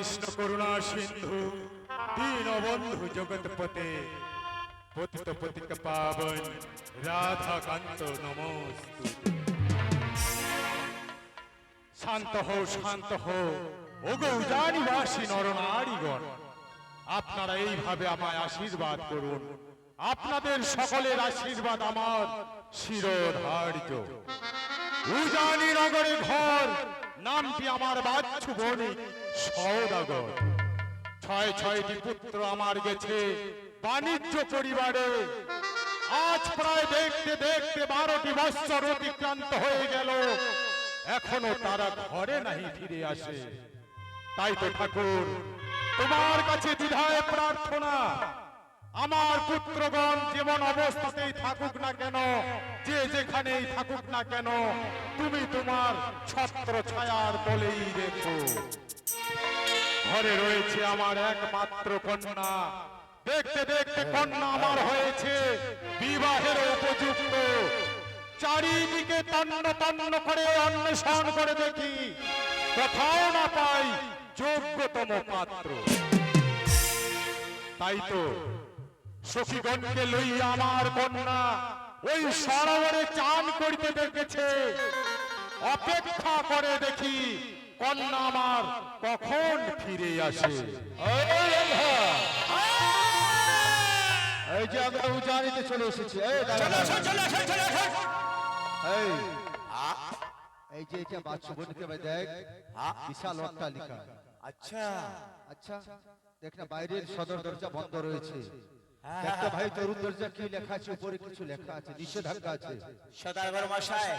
কৃষ্ণ করুণা সিন্ধু, দীন বন্ধু জগৎপতে। পতিত পতিত পাবন রাধা কান্ত নমস্তু। শান্ত হো শান্ত হো ওগো উজানিবাসী নরনারীগণ, আপনারা এইভাবে আমায় আশীর্বাদ করুন। আপনাদের সকলের আশীর্বাদ আমার শিরোধার্য উজানি নগরে ঘর, নামটি আমার বাচ্চু বণিক সৌদাগর। ছয় ছয়টি পুত্র আমার গেছে বাণিজ্য পরিবারে। আজ প্রায় দেখতে দেখতে বারোটি বৎসর অতিক্রান্ত হয়ে গেল। এখনও তারা ঘরে নাহি ফিরে আসে। তাই তো ঠাকুর, তোমার কাছে বিধায় প্রার্থনা। আমার পুত্রগণ যেমন অবস্থাতেই থাকুক না কেন, যে যেখানেই থাকুক না কেন, তুমি তোমার ছত্র ছায়ার বলেই রেখো। ঘরে রয়েছে আমার একমাত্র কন্যা। দেখতে দেখতে কন্যা আমার হয়েছে বিবাহের উপযুক্ত। চারিদিকে তন্ন তন্ন করে অন্বেষণ করে দেখি, কোথাও না পাই যোগ্যতম পাত্র। তাই তো সখীগণকে লইয়া আমার কন্যা ওই সরোবরে চান করিতে দেখেছে। অপেক্ষা করে দেখি কন্যা আমার কখন ফিরে আসে। এই যে আমরা উজানিতে চলে এসেছি। এই এই। যে এটা বাচ্চু বোনকে দেখ। বিশাল অট্টালিকা আচ্ছা। আচ্ছা। দেখ না বাইরের সদর দরজা বন্ধ রয়েছে। একটা ভাই তরুণ দরজা কি লেখা আছে উপরে কিছু লেখা আছে নিষেধাজ্ঞা আছে সদাগর মশাই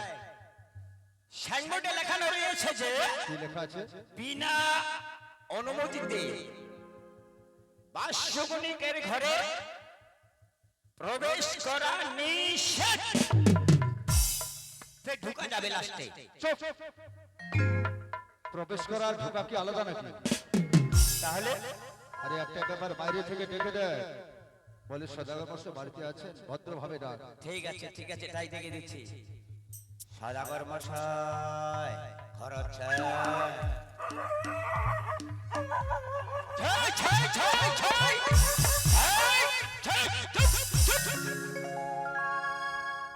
সাইনবোর্ডে লেখানো রয়েছে যে কি লেখা আছে বিনা অনুমতিতে বাস্যবণিকের ঘরে প্রবেশ করা নিষেধ ঢুকা যাবে লাস্টে চুপ প্রবেশ করার ঢোকা কি আলাদা নাকি তাহলে আরে একটা ব্যাপার বাইরে থেকে ডেকে দেয় বলে সদাগর মশাই বাড়িতে আছেন ভদ্রভাবে ডাক। ঠিক আছে ঠিক আছে তাই থেকে দিচ্ছি। সদাগর মশাই।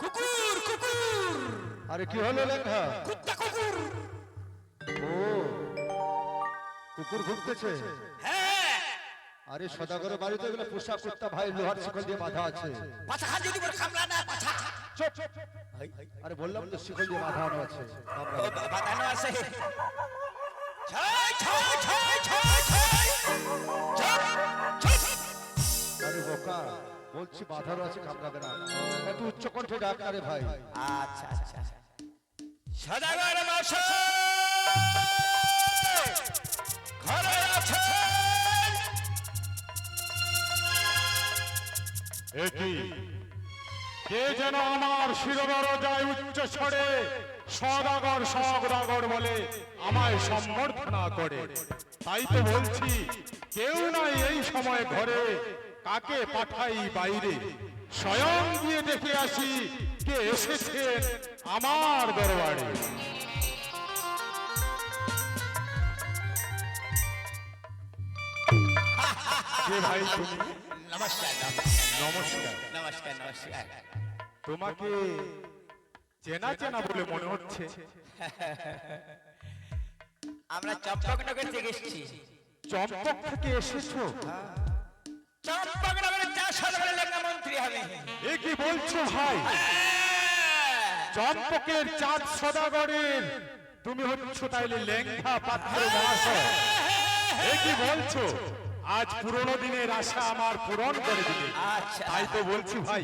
কুকুর কুকুর। আরে কি হলো লেখা? কুত্তা কুকুর। ও কুকুর ভুগতেছে হ্যাঁ আরে সদাগরের বাড়িতে গেলে পোশাক কুত্তা ভাই লোহার শিকল দিয়ে বাঁধা আছে। পাছা খান যদি বলে খামলা না পাছা। চুপ। আরে বললাম তো শিকল দিয়ে বাঁধানো আছে। আমরা- ও বা- বাতানো আছে। আরে বোকা বলছি বাঁধানো আছে কামড়াবে না একটু উচ্চ কণ্ঠে ডাক আরে ভাই। আচ্ছা আচ্ছা। সদাগর মশাই! ঘরে একই। কে যেন আমার শিরবর যায় উচ্চ স্বরে সদাগর সদাগর বলে আমায় সম্বর্ধনা করে। তাই তো বলছি, কেউ নাই এই সময় ঘরে, কাকে পাঠাই বাইরে? স্বয়ং গিয়ে দেখে আসি কে এসেছেন আমার দরবারে। কে ভাই তুমি? নমস্কার নমস্কার। নমস্কার নমস্কার। তোমাকে চেনা চেনা বলে মনে হচ্ছে। আমরা চম্পকনগর থেকে এসেছি। চম্পক থেকে এসেছ? চম্পকনগরের চা সদরে লেখা মন্ত্রী হবে। এ কি বলছো ভাই? চম্পকের চাঁদ সদাগরের তুমি হচ্ছ তাইলে লেঙ্গা পাত্র মহাশয় এ কি বলছো? আজ পুরনো দিনের আশা আমার পূরণ করে দিবে। আচ্ছা। তাই তো বলছি ভাই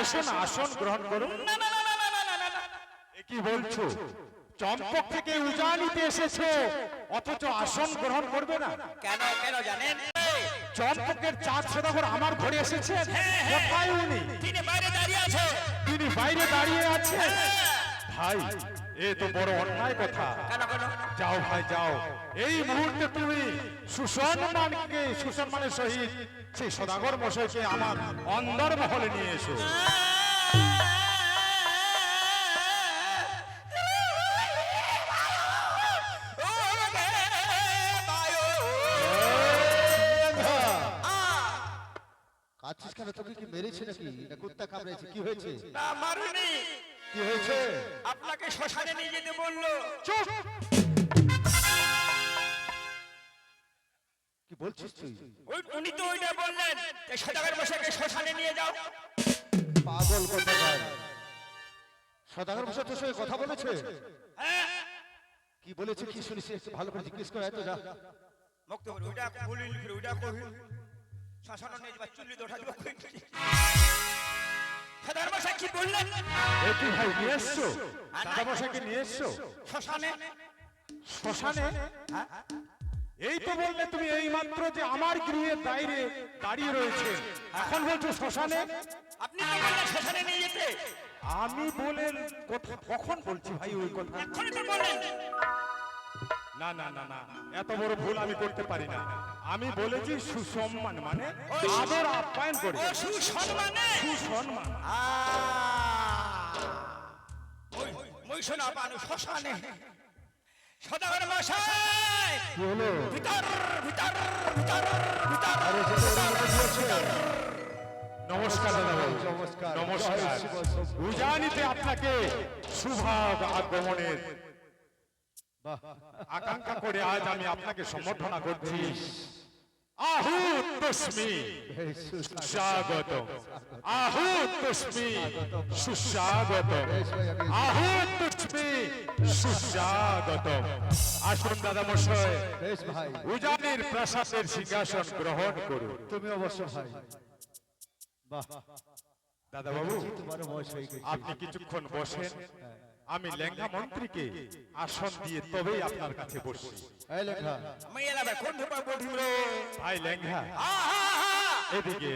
এসো না আসন গ্রহণ করো। কি বলছো? চম্পক থেকে উজানিতে এসেছ অথচ আসন গ্রহণ করবে না। কেন কেন জানেন? চম্পকের চাঁদ সদাগর আমার ঘরে এসেছে হ্যাঁ, হ্যাঁ, হ্যাঁ। কোথায় উনি? তিনি বাইরে দাঁড়িয়ে আছে। তিনি বাইরে দাঁড়িয়ে আছেন। ভাই এ তো বড় অন্যায় কথা। যাও ভাই যাও। এই মুহূর্তে তুমি সুসম্মানকে সুসম্মানের সহিত সেই সদাগর মশাইকে আমার অন্দর মহলে নিয়ে এসো। কাছিস কি হয়েছে? না মারুনি। কি হয়েছে? আপনাকে শ্মশানে নিয়ে যেতে বলল। চুপ! কি বলছিস তুই? ওই উনি তো ওইটা বললেন যে সদাগর মশাইকে শ্মশানে নিয়ে যাও। পাগল কোথাকার সদাগর বসে তোর সঙ্গে কথা বলেছে? হ্যাঁ। কি বলেছে কি শুনিস একটু ভালো করে জিজ্ঞেস করে এত যা। মুক্ত করে ওইটা বলিল ওইটা কহিল শ্মশানে নিয়ে যাবা চুল্লি দোঠা দিব মশাই কি বললেন? এ কি ভাই নিয়ে এসছো? দাদামশাইকে নিয়ে এসছো? শ্মশানে। শ্মশানে? এই তো বললে তুমি এই মাত্র যে আমার গৃহের বাইরে দাঁড়িয়ে রয়েছে। এখন বলছো শ্মশানে? আপনি তো বললেন শ্মশানে নিয়ে যেতে? আমি বলে কোথা- কখন বলছি ভাই ওই কথা এক্ষুনি তো বললেন না না না না এত বড় ভুল আমি করতে পারি না। আমি বলেছি সুসম্মান মানে আদর আপ্যায়ন করে। সুসম্মানে! সুসম্মান। পানু শ্মশানে। সদাগর মশাই ভিতর ভিতর ভিতর ভিতর নমস্কার দাদা নমস্কার। নমস্কার। উজানিতে আপনাকে সুভাগ আগমনের আকাঙ্ক্ষা করে আজ আমি আপনাকে সম্বর্ধনা করছি। তস্মি। স্বাগত তস্মি। সুস্বাগত তস্মি। সুস্বাগত আসুন দাদা মশাই। উজানির প্রাসাদের সিংহাসন গ্রহণ করুন। তুমি অবশ্য ভাই। বাহ। দাদা বাবু হয়ে আপনি কিছুক্ষণ বসেন। আমি লেখা মন্ত্রীকে আসন দিয়ে তবেই আপনার কাছে বসছি ভাই এদিকে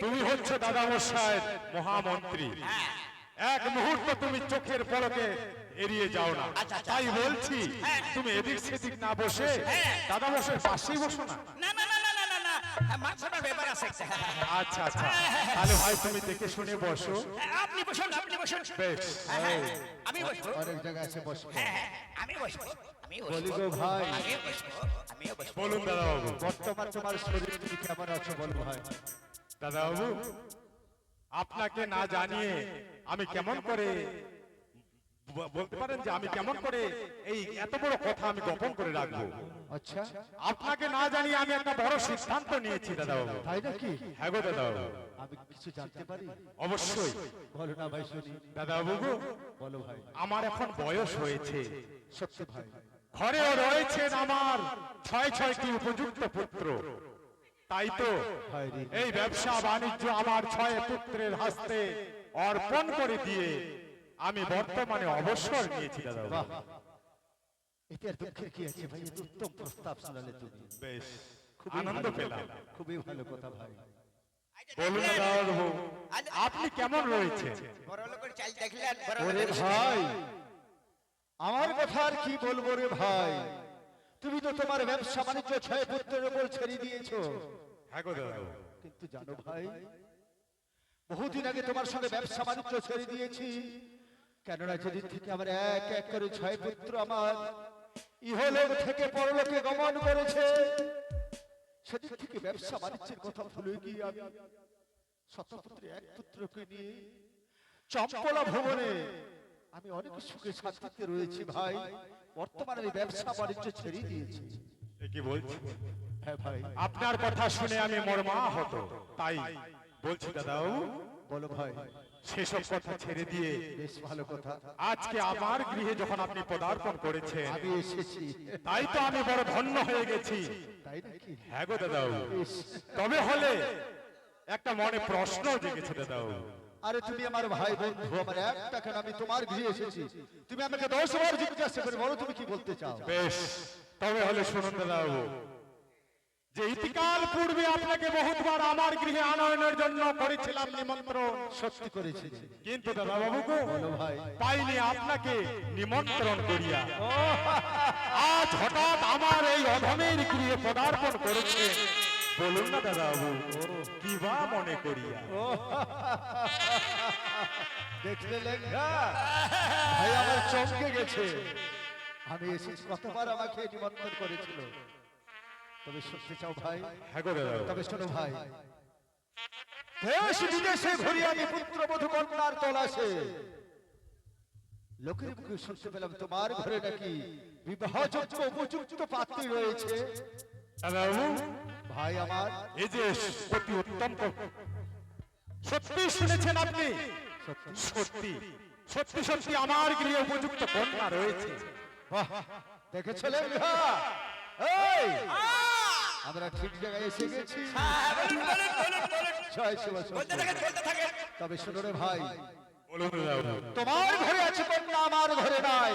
তুমি হচ্ছে দাদা মশাই মহামন্ত্রী এক মুহূর্ত তুমি চোখের পলকে এড়িয়ে যাও না। তাই বলছি তুমি এদিক সেদিক না বসে দাদা মশাই পাশেই বসো না না মাংসটার ব্যাপার আছে আচ্ছা আচ্ছা। তাহলে ভাই তুমি দেখে শুনে বসো। হ্যাঁ, আপনি বসুন আপনি বসুন। বেশ হ্যাঁ, হ্যাঁ, আমি বসবো। অনেক জায়গায় আছে বসবো হ্যাঁ, হ্যাঁ, আমি বসবো। আমি বসবো। ভাই। আমি বসবো। আমিও বসবো। বলুন দাদা বাবু বর্তমান তোমার শরীর তুমি কেমন আছো বলো ভাই। দাদা বাবু আপনাকে না জানিয়ে আমি কেমন করে বলতে পারেন যে আমি কেমন করে এই এত বড় কথা আমি গোপন করে রাখব? আচ্ছা। আপনাকে না জানিয়ে আমি একটা বড় সিদ্ধান্ত নিয়েছি দাদা বাবু তাই নাকি? হ্যাঁ গো দাদা বাবু আমি কিছু জানতে পারি? অবশ্যই। বলো না ভাই শুনি। দাদা বাবু বলো ভাই। আমার এখন বয়স হয়েছে। সত্যি ভাই। ঘরেও রয়েছেন আমার ছয় ছয়টি উপযুক্ত পুত্র। তাই তো এই ব্যবসা বাণিজ্য আমার ছয় পুত্রের হাতে অর্পণ করে দিয়ে আমি বর্তমানে অবসর নিয়েছি দাদা এতে আর দুঃখের কি আছে ভাই? উত্তম প্রস্তাব শোনালে তুমি। বেশ খুবই আনন্দ পেলাম। খুবই ভালো কথা ভাই। বলুন দাদা আপনি কেমন রয়েছে বড় লোকের চাল দেখলেন ওরে ভাই। আমার কথা আর কি বলব রে ভাই? তুমি তো তোমার ব্যবসা বাণিজ্য ছয় পুত্রের উপর ছেড়ে দিয়েছ। হ্যাঁ গো দাদা কিন্তু জানো ভাই বহুদিন আগে তোমার সঙ্গে ব্যবসা বাণিজ্য ছেড়ে দিয়েছি। কেননা যেদিন থেকে আমার এক এক করে ছয় পুত্র আমার ইহলোক থেকে পরলোকে গমন করেছে সেদিন থেকে ব্যবসা বাণিজ্যের কথা ভুলে গিয়ে আমি শতপুত্রে এক পুত্রকে নিয়ে চম্পলা ভবনে আমি অনেক সুখে শান্তিতে রয়েছি ভাই। বর্তমানে আমি ব্যবসা বাণিজ্য ছেড়ে দিয়েছি। কি বলছি? হ্যাঁ ভাই। আপনার কথা শুনে আমি মর্মা হতো তাই বলছি দাদা বাবু, বলো ভাই। সেসব কথা ছেড়ে দিয়ে বেশ ভালো কথা। আজকে আমার গৃহে যখন আপনি পদার্পণ করেছেন আমি এসেছি। তাই তো আমি বড় ধন্য হয়ে গেছি। তাই নাকি? হ্যাঁ গো দাদা তবে হলে একটা মনে প্রশ্ন জেগেছে দাদা। আরে তুমি আমার ভাই বন্ধু আমার একটা কেন? আমি তোমার গৃহে এসেছি। তুমি আমাকে দশ বার জিজ্ঞাসা করে বলো তুমি কি বলতে চাও। বেশ তবে হলে শুনুন দাদা যে ইতিকাল পূর্বে আপনাকে বহুতবার আমার গৃহে আনয়নের জন্য করেছিলাম নিমন্ত্রণ। সত্যি করেছি। কিন্তু দাদা বাবু গো বলো ভাই। পাইনি আপনাকে নিমন্ত্রণ করিয়া। আজ হঠাৎ আমার এই অধমের গৃহে পদার্পণ করেছে। বলুন না দাদা বাবু কি বা মনে করিয়া। দেখলে লেঙ্গা ভাই আমার চমকে গেছে। আমি এসেছি কতবার আমাকে নিমন্ত্রণ করেছিল। তবে শুনতে চাও ভাই? হ্যাঁ। তবে শোনো ভাই। দেশ বিদেশে ঘুরিয়ে আমি পুত্রবধূ কন্যার তলাশে লোকের মুখে শুনতে পেলাম তোমার ঘরে নাকি বিবাহযোগ্য উপযুক্ত পাত্রী রয়েছে। ভাই আমার। এই যে অতি উত্তম ক- সত্যি শুনেছেন আপনি? সত্যি। সত্যি। সত্যি আমার গৃহে উপযুক্ত কন্যা রয়েছে। দেখেছিলেন আমরা ঠিক জায়গায় এসে গেছি। জয় তবে শুনো রে ভাই। তোমার ঘরে আছে কন্যা আমার ঘরে নাই।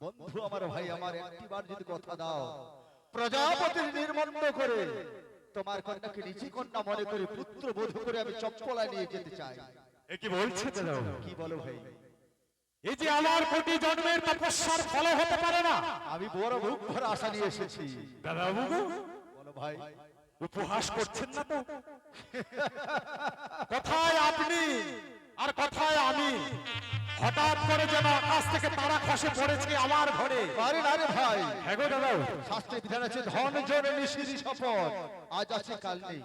বন্ধু আমার ভাই আমার একটিবার যদি কথা দাও প্রজাপতির নির্মন্ড করে তোমার কন্যাকে নিজে কন্যা মনে করে পুত্র বোধ করে আমি চপ্পলা নিয়ে যেতে চাই। কি বলছে কি বলো ভাই? এই যে আমার কোটি জন্মের তপস্যার ফল হতে পারে না। আমি বড় মুখ ভরা আশা নিয়ে এসেছি। গো, বলো ভাই। উপহাস করছেন না তো? কথায় আপনি আর কথায় আমি। হঠাৎ করে যেন আকাশ থেকে তারা খসে পড়েছে আমার ঘরে। পারে না রে ভাই। হ্যাঁ গো দাদাবাবু শাস্ত্রে বিধান আছে ধন জন নিশিরি শপথ আজ আছে কাল নেই।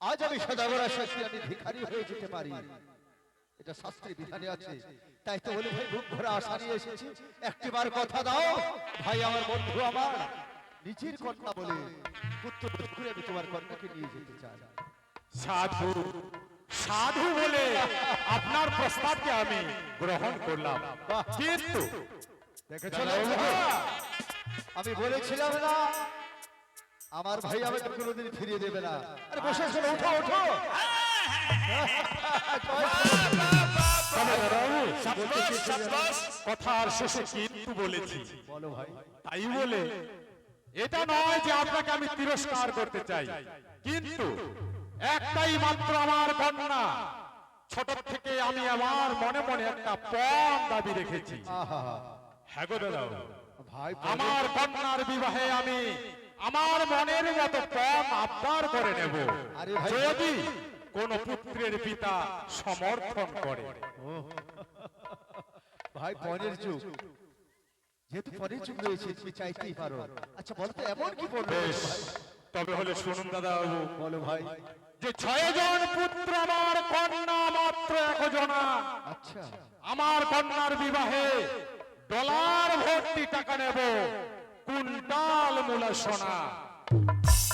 আজ আমি সদাগর আসাছি আমি ভিখারি হয়ে যেতে পারি। এটা শাস্ত্রে বিধানে আছে। তাই তো বলে ভাই বুক ভরা আশা নিয়ে এসেছি। একটিবার কথা দাও ভাই আমার বন্ধু আমার। নিজের কন্যা বলে পুত্র বোধ আমি তোমার কন্যাকে নিয়ে যেতে চাই। সাধু সাধু বলে আপনার প্রস্তাবকে আমি গ্রহণ করলাম। কিন্তু দেখেছ আমি বলেছিলাম না আমার ভাই আমাকে কোনোদিন ফিরিয়ে দেবে না। আরে বসে ওঠো ওঠো তবে দাদাবাবু সাব্বাস, সাব্বাস। কথার শেষে কিন্তু বলেছি বলো ভাই তাই বলে এটা নয় যে আপনাকে আমি তিরস্কার করতে চাই কিন্তু একটাই মাত্র আমার কন্যা ছোট থেকে আমি আমার মনে মনে একটা পণ দাবি রেখেছি আমার কন্যার বিবাহে আমি আমার মনের মতো পণ আবদার করে নেব যদি কোন পুত্রের পিতা সমর্থন করে। ভাই পরের যুগ। যেহেতু পরের যুগ রয়েছে তুমি চাইতেই পারো। আচ্ছা বলো তো এমন কি পড়বে তবে হলে শুনুন দাদা বাবু বলো ভাই। যে ছয়জন পুত্র আমার কন্যা মাত্র একজনা। আচ্ছা। আমার কন্যার বিবাহে ডলার ভর্তি টাকা নেব। কুইন্টাল মূলা সোনা।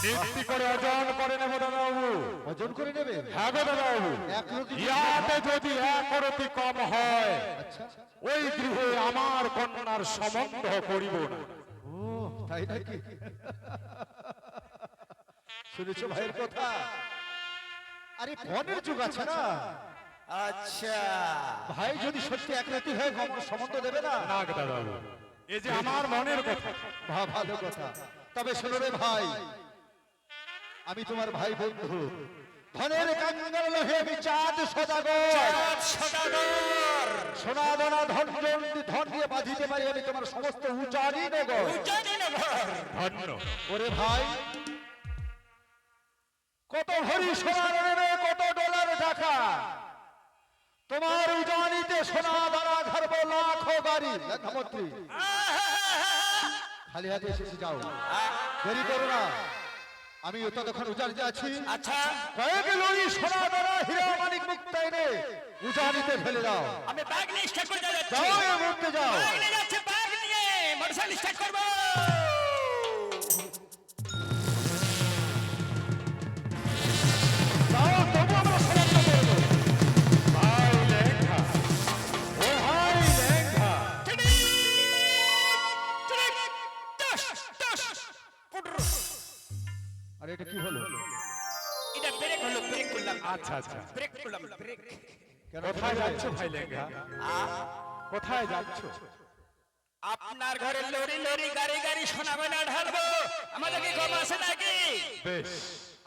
নিশ্চি করে অর্জন করে নেব দাদাবাবু ওজন করে নেবে হ্যাঁ গো দাদাবাবু ইয়াতে যদি এক রতি কম হয় আচ্ছা। ওই গৃহে আমার কন্যার সম্বন্ধ করিব না। ও তাই নাকি? শুনেছো ভাইয়ের কথা? আরে পরের যুগ আছে না? আচ্ছা। ভাই যদি সত্যি এক রাতি হয় গম- সম্বন্ধ দেবে না? না গো এই যে আমার মনের কথা। ভা ভালো কথা। তবে শোনো রে ভাই আমি তোমার ভাই বন্ধু। ধনের কাঙ্গাল লোহে আমি চাঁদ সদাগর। সদাগর। সোনা দানা ধন জন ধন দিয়ে বাঁধিতে পারি আমি তোমার সমস্ত উচারি নগর। জানি না ধন্য। ওরে ভাই কত ভরি সোনার নেবে কত ডলার টাকা তোমার উজানিতে সোনা দানা ঘর লাখো গাড়ি। লেখামন্ত্রী খালি হাতে এসেছে যাও। দেরি করো না। আমি ততক্ষণ উজানিতে আছি। আচ্ছা। কয়েক লড়ি সোনা দানা হীরা মানিক মুক্তা এনে উজানিতে ফেলে দাও। আমি ব্যাগ নিয়ে স্টার্ট করে যাচ্ছি। যাও এই মুক্তে যাও। ব্যাগ নিয়ে যাচ্ছে ব্যাগ নিয়ে। মোটরসাইকেল স্টার্ট করব। কোথায় যাচ্ছ ভাই লেখা কোথায় যাচ্ছ? আপনার ঘরে লরি লরি গাড়ি গাড়ি সোনা গয়না ঢালবো। আমাদের কি কম আছে নাকি? বেশ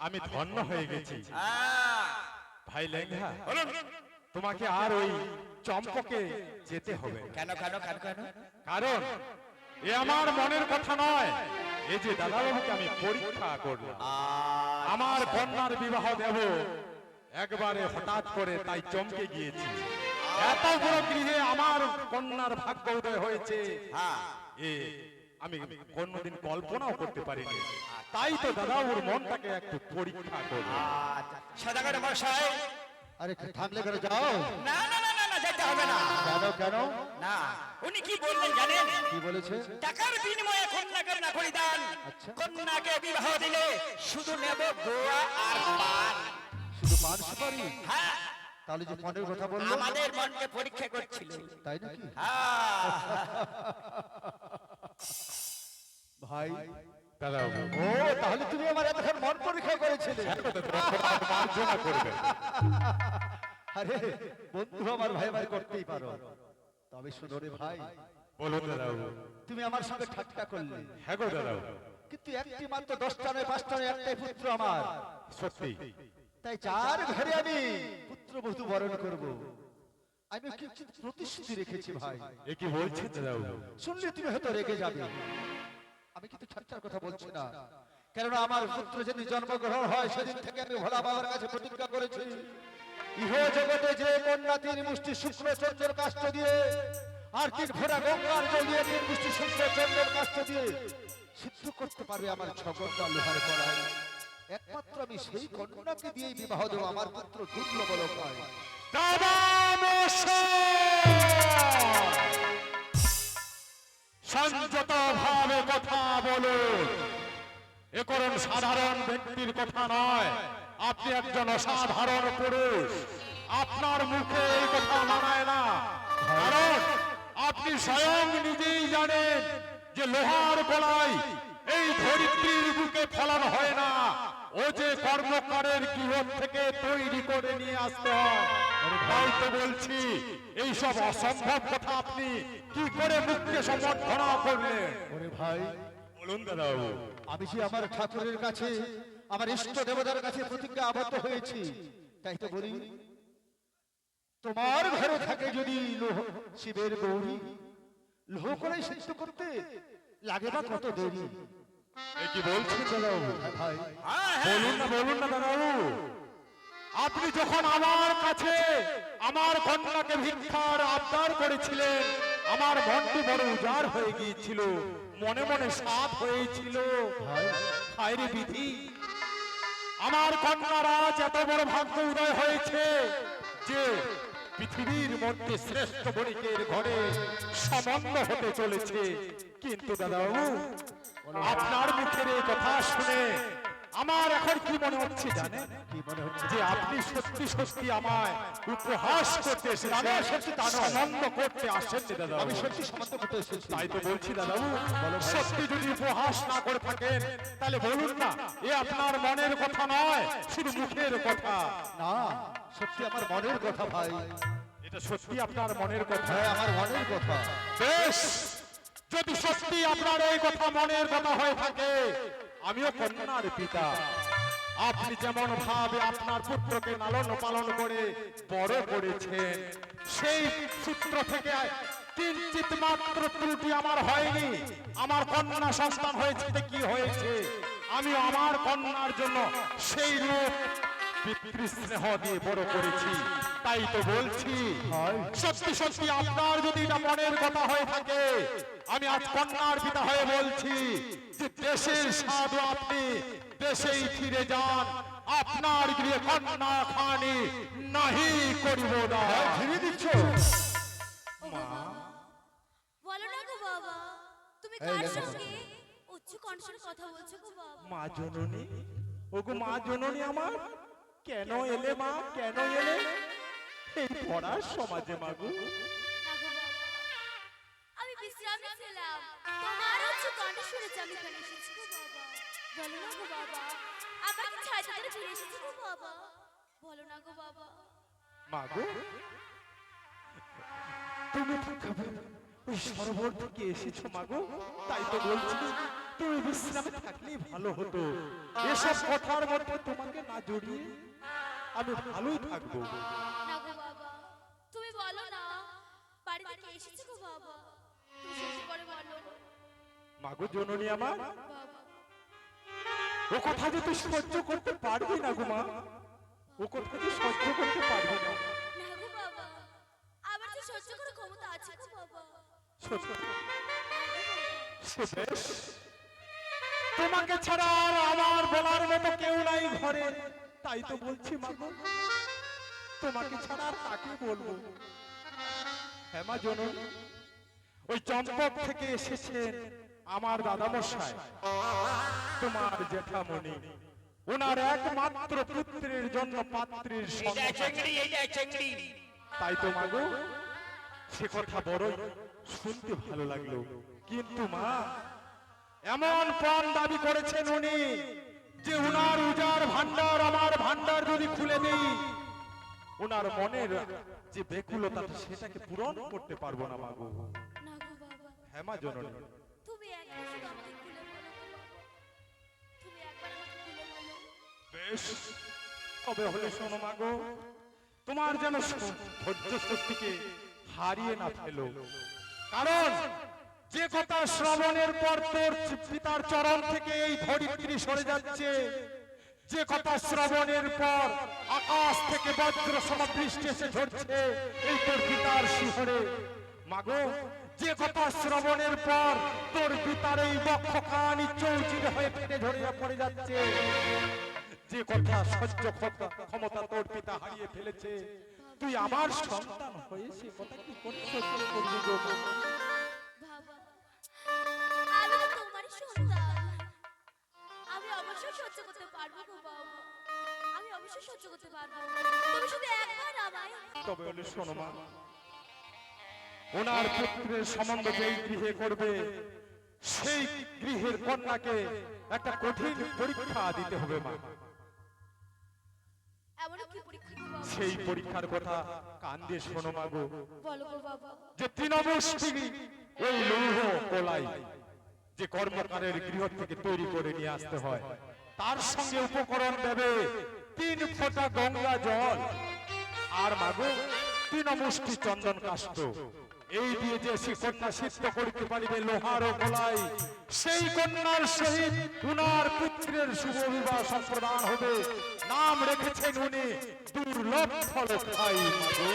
আমি ধন্য হয়ে গেছি। ভাই বলুন। তোমাকে আর ওই চম্পকে যেতে হবে কেন কেন কেন কেন? কারণ এ আমার মনের কথা নয়। এই যে দাদাবাবুকে আমি পরীক্ষা করলাম। আমার কন্যার বিবাহ দেব। একবারে হঠাৎ করে তাই চমকে গিয়েছি। এত বড় গৃহে আমার কন্যার ভাগ্য উদয় হয়েছে। হ্যাঁ। এ আমি কোনোদিন কল্পনাও করতে পারিনি। তাই তো দাদা ওর মনটাকে একটু পরীক্ষা করব মশাই। আরে থামলে করে যাও? না না না না না যেতে হবে না। কেন কেন? না উনি কি বললেন জানেন? কি বলেছে? টাকার বিনিময়ে কন্যাকে না করে দেন আচ্ছা। কন্যাকে বিবাহ দিলে শুধু নেব গোয়া আর পান। শুধু পান সুপারি হ্যাঁ। তাহলে যে পনেরো কথা বলল? আমাদের মনকে পরীক্ষা করছিল। তাই নাকি? হ্যাঁ। ভাই ও তাহলে তুমি আমার এতক্ষণ মন পরীক্ষা করেছিলে। করবে। আরে বন্ধু আমার ভাই ভাই করতেই পারো। তবে শুনো রে ভাই বলুন দাদা তুমি আমার সঙ্গে ঠাট্টা করলে। হ্যাঁ গো দাদা কিন্তু একটি মাত্র দশটা নয় পাঁচটা নয় একটাই পুত্র আমার। সত্যি। তাই যার ঘরে আমি পুত্র বধূ বরণ করব। আমি কিছু প্রতিশ্রুতি রেখেছি ভাই। এ কি বলছেন দাদা শুনলে তুমি হয়তো রেগে যাবে। আমি কিন্তু ঠাট্টার কথা বলছি না। কেননা আমার পুত্র যেদিন জন্মগ্রহণ হয় সেদিন থেকে আমি ভোলা বাবার কাছে প্রতিজ্ঞা করেছি। ইহ জগতে যে কন্যা তিন মুষ্টি শুক্র চন্দ্রের কাষ্ট দিয়ে আর তিন ঘোড়া গঙ্গার জল দিয়ে তিন মুষ্টি শুক্র চন্দ্রের কাষ্ট দিয়ে সিদ্ধ করতে পারবে আমার ছগরটা লোহার কলাই একমাত্র আমি সেই কন্যাকে দিয়েই বিবাহ দেবো, আমার পুত্র বল পায় সংযত ভাবে কথা বলুন এ সাধারণ ব্যক্তির কথা নয়, আপনি একজন অসাধারণ পুরুষ। আপনার মুখে এই কথা মানায় না। কারণ আপনি স্বয়ং নিজেই জানেন যে লোহার গলায় এই ধরিত্রীর বুকে ফলানো হয় না। ও যে কর্মকারের গৃহ থেকে তৈরি করে নিয়ে আসতে হয়। তাই তো বলছি এইসব অসম্ভব কথা আপনি কি করে মুখকে সমর্থনা করলেন? ভাই বলুন আমি যে আমার ঠাকুরের কাছে আমার ইষ্ট দেবতার কাছে প্রতিজ্ঞা আবদ্ধ হয়েছি তাই তো বলি তোমার ঘরে থাকে যদি লোহ শিবের গৌরী লোহ করে সিদ্ধ করতে লাগে বা কত দেরি? কি বলছেন? দাদাবাবু হ্যাঁ হ্যাঁ। বলুন না বলুন না দাদাবাবু আপনি যখন আমার কাছে আমার কন্যাকে ভিক্ষার আবদার করেছিলেন আমার মনটি বড় উজাড় হয়ে গিয়েছিল মনে মনে সাপ হয়েছিল। হায়রে বিধি। আমার কন্যার আজ এত বড় ভাগ্য উদয় হয়েছে যে পৃথিবীর মধ্যে শ্রেষ্ঠ বণিকের ঘরে সম্বন্ধ হতে চলেছে। কিন্তু দাদাবাবু আপনার মুখের এই কথা শুনে আমার এখন কি মনে হচ্ছে জানেন? কি মনে হচ্ছে? যে আপনি সত্যি সত্যি আমায় উপহাস করতে এসেছেন। না, সত্যি নয়। করতে আসেননি দাদা আমি সত্যি সমাপ্ত করতে এসেছি। তাই তো বলছি দাদাবু সত্যি যদি উপহাস না করে থাকেন তাহলে বলুন না এ আপনার মনের কথা নয় শুধু মুখের কথা। না সত্যি আমার মনের কথা ভাই। এটা সত্যি আপনার মনের কথা। হ্যাঁ আমার মনের কথা। বেশ। যদি সত্যি আপনার এই কথা মনের কথা হয়ে থাকে, আমিও কন্যার পিতা। আপনি যেমন ভাবে আপনার পুত্রকে লালন পালন করে বড় করেছেন, সেই সূত্র থেকে কিঞ্চিত মাত্র ত্রুটি আমার হয়নি। আমার কন্যা সন্তান হয়েছে কি হয়েছে? আমি আমার কন্যার জন্য সেই রূপ পিতৃস্নেহ দিয়ে বড় করেছি তাই তো বলছি। সত্যি সত্যি আপনার যদি এটা মনের কথা হয়ে থাকে আমি আজ কন্যার পিতা হয়ে বলছি যে দেশের সাধু আপনি দেশেই ফিরে যান আপনার গৃহে কন্যা খানি নাহি করিব না। ফিরিয়ে দিচ্ছ? বলো না গো বাবা তুমি কার সঙ্গে উচ্চ কণ্ঠের কথা বলছো গো বাবা? মা জননী? ওগো মা জননী আমার? কেন এলে মা? কেন এলে? এই পড়ার সমাজে মাগু আমি বিশ্রামে ছিলাম। তোমার উচ্চ কণ্ঠ শুনেছি আমি এখানে এসেছি বলো না গো বাবা। আমাকে ছাড়তে ফিরে এসেছি গো বাবা? বলো না গো বাবা। মাগো তুমি কবে ওই সরোবর থেকে এসেছ মাগো তাই তো বলছি তুমি বিশ্রামে থাকলেই ভালো হতো। এসব কথার মধ্যে তোমাকে না জড়িয়ে আমি ভালোই থাকব। না গো বাবা তুমি বলো না বাড়ি থেকে এসেছি গো বাবা? তুমি শেষ করে বলো। মাগো জননী আমার? ও কথা যে তুই সহ্য করতে পারবি না গো মা। ও কথা যে সহ্য করতে পারবি না। না গো বাবা আমার যে সহ্য করার ক্ষমতা আছে গো বাবা। সত্যি। সে বেশ। তোমাকে ছাড়া আর আমার বলার মতো কেউ নাই ঘরে। তাই তো বলছি মাগো তোমাকে ছাড়া আর কাকে বলব? হ্যাঁ মা জননী ওই চম্পক থেকে এসেছেন আমার দাদামশাই তোমার জেঠামণি। ওনার একমাত্র পুত্রের জন্য পাত্রীর তাই তো মাগো সে কথা বড়ই শুনতে ভালো লাগল। কিন্তু মা এমন প্রাণ দাবি করেছেন উনি যে উনার উজার ভান্ডার আমার ভান্ডার যদি খুলে দেই উনার মনের যে বেকুলতা সেটাকে পূরণ করতে পারব না মাগো বাবা। হ্যাঁ মা জননী। বেশ। তবে হলে শোনো মাগো তোমার যেন ধৈর্য শক্তিকে হারিয়ে না ফেলো। কারণ যে কথা শ্রবণের পর তোর পিতার চরণ থেকে এই ধরিত্রী সরে যাচ্ছে, যে কথা শ্রবণের পর আকাশ থেকে বজ্র সমাবৃষ্টি এসে ঝরছে, এই তোর পিতার শিহরে। মাগো, যে কথা শ্রবণের পর তোর পিতার এই বক্ষ কানি চৌচির হয়ে ফেটে ঝরে পড়ে যাচ্ছে, যে কথা সহ্য ক্ষমতা- তোর পিতা হারিয়ে ফেলেছে, তুই আমার সন্তান হয়ে সে কথা কি করে পারব গো বাবা। আমি অবশ্যই সহ্য করতে পারব। তুমি শুধু একবার আমায় তবে বলে শোনো মা ওনার পুত্রের সম্বন্ধ যেই গৃহে করবে সেই গৃহের কন্যাকে একটা কঠিন পরীক্ষা দিতে হবে মা। সেই পরীক্ষার কথা কান দিয়ে শোনো মা গো। বলো গো যে তৃণমুষ্টি ওই লৌহ কোলাই যে কর্মকারের গৃহ থেকে তৈরি করে নিয়ে আসতে হয় তার সঙ্গে উপকরণ দেবে। তিন ফোঁটা গঙ্গা জল। আর মাগো তৃণমুষ্টি চন্দন কাষ্ট এই দিয়ে যে কন্যা সিদ্ধ করতে পারিবে লোহার ও গোলাই সেই কন্যার সহিত উনার পুত্রের শুভ বিবাহ সম্প্রদান হবে। নাম রেখেছেন উনি দুর্লভ ফল খাই মাগো।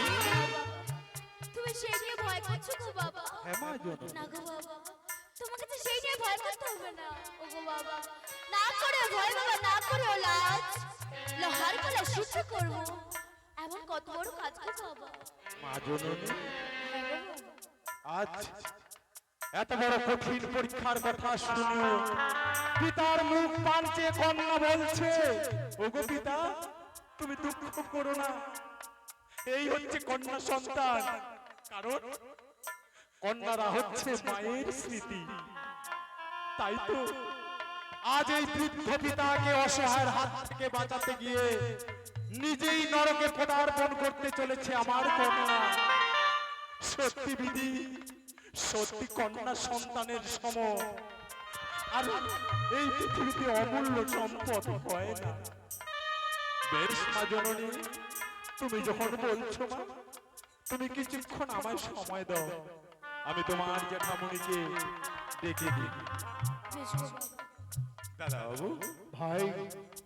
তুমি সেই নিয়ে ভয় করছ গো বাবা। হ্যাঁ মা না গো বাবা। তোমাকে তো সেই নিয়ে ভয় করতে হবে না। ও গো বাবা না করে ভয় বাবা না করে লাজ। লোহার গলা সিদ্ধ করব। এমন কত বড় কাজ গো বাবা। মা জননী হ্যাঁ। আজ এত বড় কঠিন পরীক্ষার কথা শুনিও। পিতার মুখ পাঞ্চে কন্যা বলছে ওগো পিতা তুমি দুঃখ করো না। এই হচ্ছে কন্যা সন্তান। কারণ কন্যারা হচ্ছে মায়ের স্মৃতি। তাই তো আজ এই বৃদ্ধ পিতাকে অসহায়ের হাত থেকে বাঁচাতে গিয়ে নিজেই নরকে পদার্পণ করতে চলেছে আমার কন্যা। সত্যি বিধি সত্যি কন্যা সন্তানের সম। আর এই পৃথিবীতে অমূল্য সম্পদ হয় না। বেশ মা জননী তুমি যখন বলছো মা তুমি কিছুক্ষণ আমায় সময় দাও। আমি তোমার জ্যাঠামণিকে ডেকে দিই। দাদা বাবু ভাই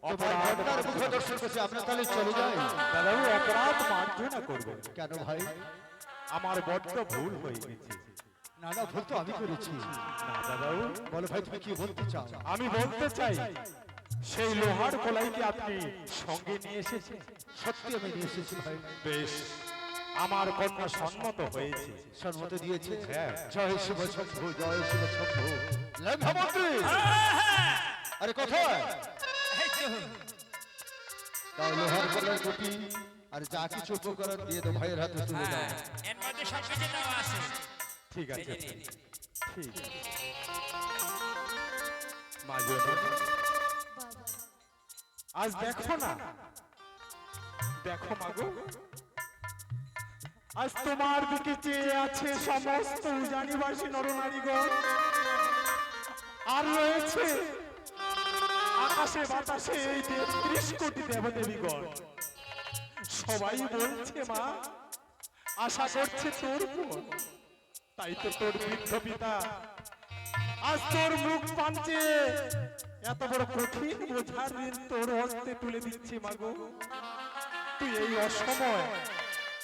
তোমার অপরাধ মুখ দর্শন করছে? আমরা তাহলে চলে যাই দাদাবু অপরাধ মার্জনা করবেন কেন ভাই? আমার বড্ড ভুল হয়ে গেছে। না না ভুল তো আমি করেছি। না দাদাবু বলো ভাই তুমি কি বলতে চাও? আমি বলতে চাই সেই লোহার কলাইকে আপনি সঙ্গে নিয়ে এসেছেন? সত্যি আমি নিয়ে এসেছি ভাই। বেশ। আমার কন্যা সম্মত হয়েছে। সম্মত দিয়েছে? হ্যাঁ। জয় শিব শম্ভু জয় শিব শম্ভু। লেখা মন্ত্রী! আরে কোথায়? তাও লোহার কলার কোটি আর যা কিছু উপকরণ দিয়ে তো ভাইয়ের হাতে তুলে দাও। হ্যাঁ, এর মধ্যে সব কিছু দেওয়া আছে। ঠিক আছে। ঠিক আছে। মা জননী, আজ দেখো না। দেখো মাগো আজ তোমার দিকে চেয়ে আছে সমস্ত উজানিবাসী নরনারীগণ। আর রয়েছে আকাশে বাতাসে এই তেত্রিশ কোটি দেবদেবীগণ। সবাই বলছে, মা, আশা করছে তোর তাই তো তোর বৃদ্ধ পিতা। আজ তোর মুখ পাঞ্চে এত বড় কঠিন বোঝার ঋণ তোর হস্তে তুলে দিচ্ছি মাগো তুই এই অসময়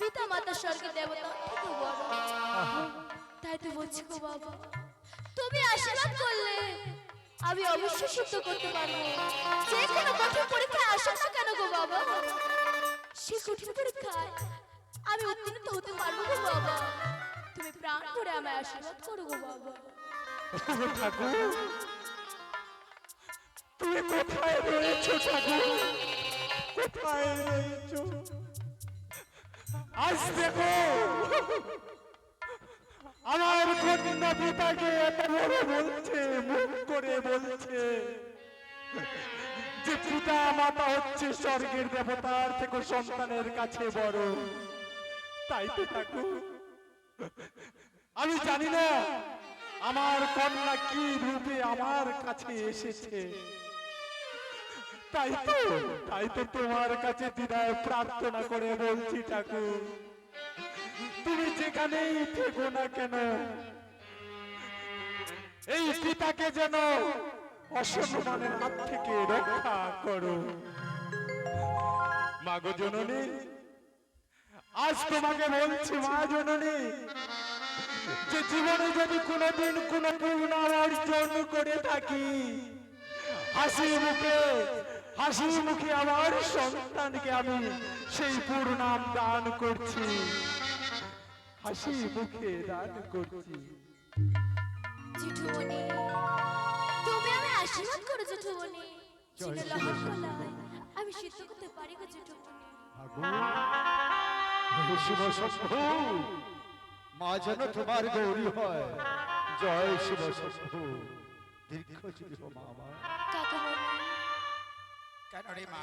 পিতা মাতা স্বর্গের দেবতা থেকে বড়। তাই তো বলছি গো বাবা তুমি আশীর্বাদ করলে আমি অবশ্যই সিদ্ধ করতে পারব। যে কোনো কঠিন পরীক্ষায় আসো না কেন গো বাবা? সে কঠিন পরীক্ষায় আমি উত্তীর্ণ হতে পারব গো বাবা। তুমি প্রাণ করে আমায় আশীর্বাদ করো গো বাবা। ঠাকুর তুমি কোথায় রয়েছো ঠাকুর? কোথায় রয়েছো? আজ দেখো। আমার কন্যা পিতাকে বড় বলছে, মুখ করে বলছে যে পিতা মাতা হচ্ছে স্বর্গের দেবতার থেকে সন্তানের কাছে বড়। তাই তো ঠাকুর। আমি জানি না আমার কন্যা কি রূপে আমার কাছে এসেছে। তাই তো? তাই তো তোমার কাছে দিদায় প্রার্থনা করে বলছি ঠাকুর। তুমি যেখানেই থেকো না কেন, এই পিতাকে যেন অসম্মানের হাত থেকে রক্ষা করো। মাগো জননী, আজ তোমাকে বলছি, মা জননী, যে জীবনে যদি কোনোদিন কোন পূর্ণাম অর্জন করে থাকি, হাসি মুখে হাসি মুখে আমার সন্তানকে আমি সেই পূর্ণাম দান করছি। হাসি মুখে দান করছি। জেঠুমনি তুমি আমি আশীর্বাদ করো জেঠুমনি যেন লাহর কলায় আমি সিদ্ধ করতে পারি গো জেঠুমনি শিব শম্ভু মা যেন তোমার গৌরী হয়। জয় শিব শম্ভু। দীর্ঘজীবী হো মা আমার। কেন রে মা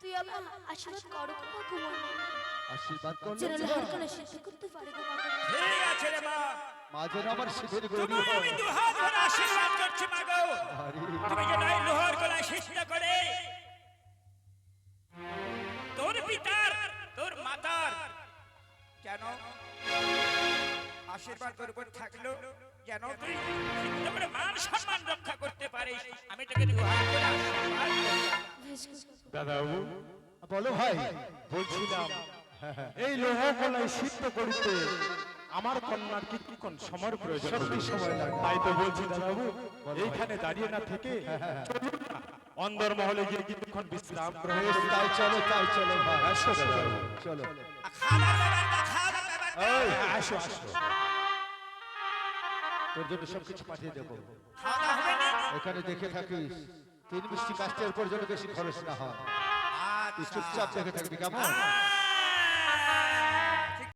তুই আমার আশীর্বাদ করো গো কাকুমনি আশীর্বাদ করলে যেন লাহর কলায় সিদ্ধ করতে পারি গো ঠিক আছে রে মা মা যেন আমার শিবের গৌরী হয় আমি দুহাত ধরে আশীর্বাদ করছি মা গো তুমি যে নাই লোহার গলায় সিদ্ধ করে তোর পিতার তোর মাতার কেন আশীর্বাদ তোর উপর থাকল যেন তুই সিদ্ধ করে মান সম্মান রক্ষা করতে পারিস আমি তোকে দুহাত ধরে আশীর্বাদ করলাম। বেশ গো কাকু। দাদাবু বলো ভাই বলছিলাম এই লোহ কলাই সিদ্ধ করিতে আমার কন্যার কিছুক্ষণ সময়ের প্রয়োজন সময় লাগবে। তাই তো বলছি দাদাবু এইখানে দাঁড়িয়ে না থেকে চলুন অন্দর মহলে গিয়ে কিছুক্ষণ বিশ্রাম তাই চলো তাই চলো চলো আসো আসো। তোর জন্য সবকিছু পাঠিয়ে দেবো। এখানে দেখে থাকিস। তিন মিষ্টি কাস্টের উপর যেন বেশি খরচ না হয়। আচ্ছা চুপচাপ দেখে থাকবি কেমন? আচ্ছা